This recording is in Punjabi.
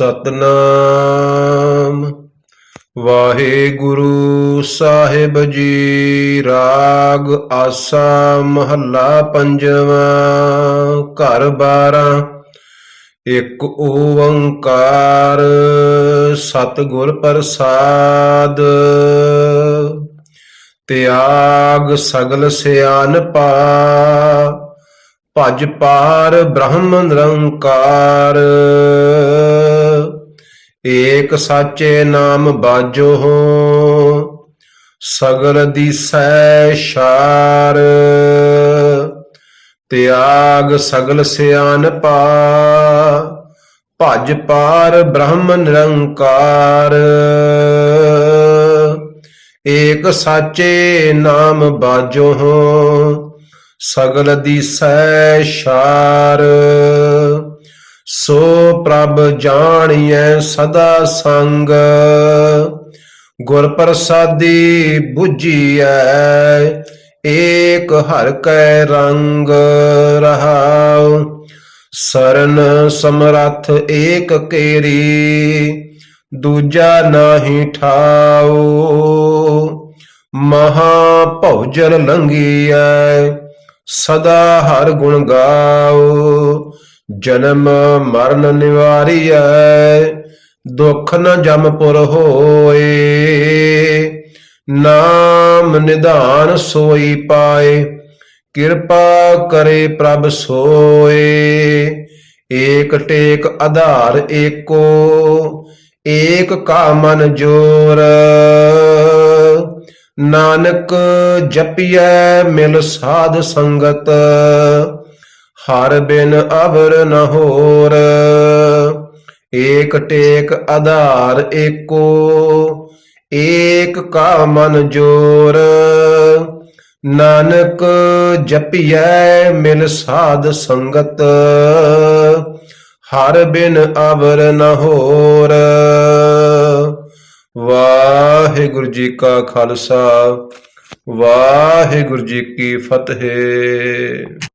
ਸਤਨਾਮ। ਵਾਹਿਗੁਰੂ ਸਾਹਿਬ ਜੀ ਰਾਗ ਆਸਾ ਮਹੱਲਾ ਪੰਜਵਾਂ, ਘਰ ਬਾਰਾਂ। ਇੱਕ ਓੰਕਾਰ ਸਤਿਗੁਰ ਪ੍ਰਸਾਦ। ਤਿਆਗ ਸਗਲ ਸਿਆਨਪਾ ਭਜ ਪਾਰ ਬ੍ਰਹਮ ਨਿਰੰਕਾਰ। ਏਕ ਸਾਚੇ ਨਾਮ ਬਾਜੋ ਹੋ, ਸਗਲ ਦੀਸੈ ਸ਼ਾਰ। ਤਿਆਗ ਸਗਲ ਸਿਆਨਪਾ ਭਜ ਪਾਰ ਬ੍ਰਹਮ ਨਿਰੰਕਾਰ। ਏਕ ਸਾਚੇ ਨਾਮ ਬਾਜੋ ਹੋ, ਸਗਲ ਦੀਸੈ ਸ਼ਾਰ। ਸੋ ਪ੍ਰਭ ਜਾਣੀਐ ਸਦਾ ਸੰਗ। ਗੁਰ ਪ੍ਰਸਾਦੀ 부ਜੀਐ ਏਕ ਹਰ ਕੈ ਰੰਗ ਰਹਾਉ। ਸਰਨ ਸਮਰੱਥ ਏਕ ਕੇਰੀ, ਦੂਜਾ ਨਾਹੀ ਠਾਉ। ਮਹਾ ਭਉਜਲ ਲੰਗੀਐ, ਸਦਾ ਹਰ ਗੁਣ ਗਾਓ ਜਨਮ ਮਰਨ ਨਿਵਾਰੀਐ, ਦੁਖ ਨ ਜਮਪੁਰ ਹੋਏ। ਨਾਮ ਨਿਧਾਨ ਸੋਈ ਪਾਏ, ਕਿਰਪਾ ਕਰੇ ਪ੍ਰਭ ਸੋਏ। ਏਕ ਟੇਕ ਆਧਾਰ ਏਕੋ, ਏਕ ਕਾ ਮਨ ਜੋਰ। ਨਾਨਕ ਜਪੀਐ ਮਿਲ ਸਾਧ ਸੰਗਤ ਹਰ ਬਿਨ ਅਵਰ ਨ ਹੋਰ, ਏਕ ਟੇਕ ਆਧਾਰ ਏਕੋ, ਏਕ ਕਾ ਮਨ ਜੋਰ। ਨਾਨਕ ਜਪੀਐ ਮਿਲ ਸਾਧ ਸੰਗਤ, ਹਰ ਬਿਨ ਅਵਰ ਨ ਹੋਰ। ਵਾਹਿਗੁਰੂ ਜੀ ਕਾ ਖਾਲਸਾ, ਵਾਹਿਗੁਰੂ ਜੀ ਕੀ ਫਤਿਹ।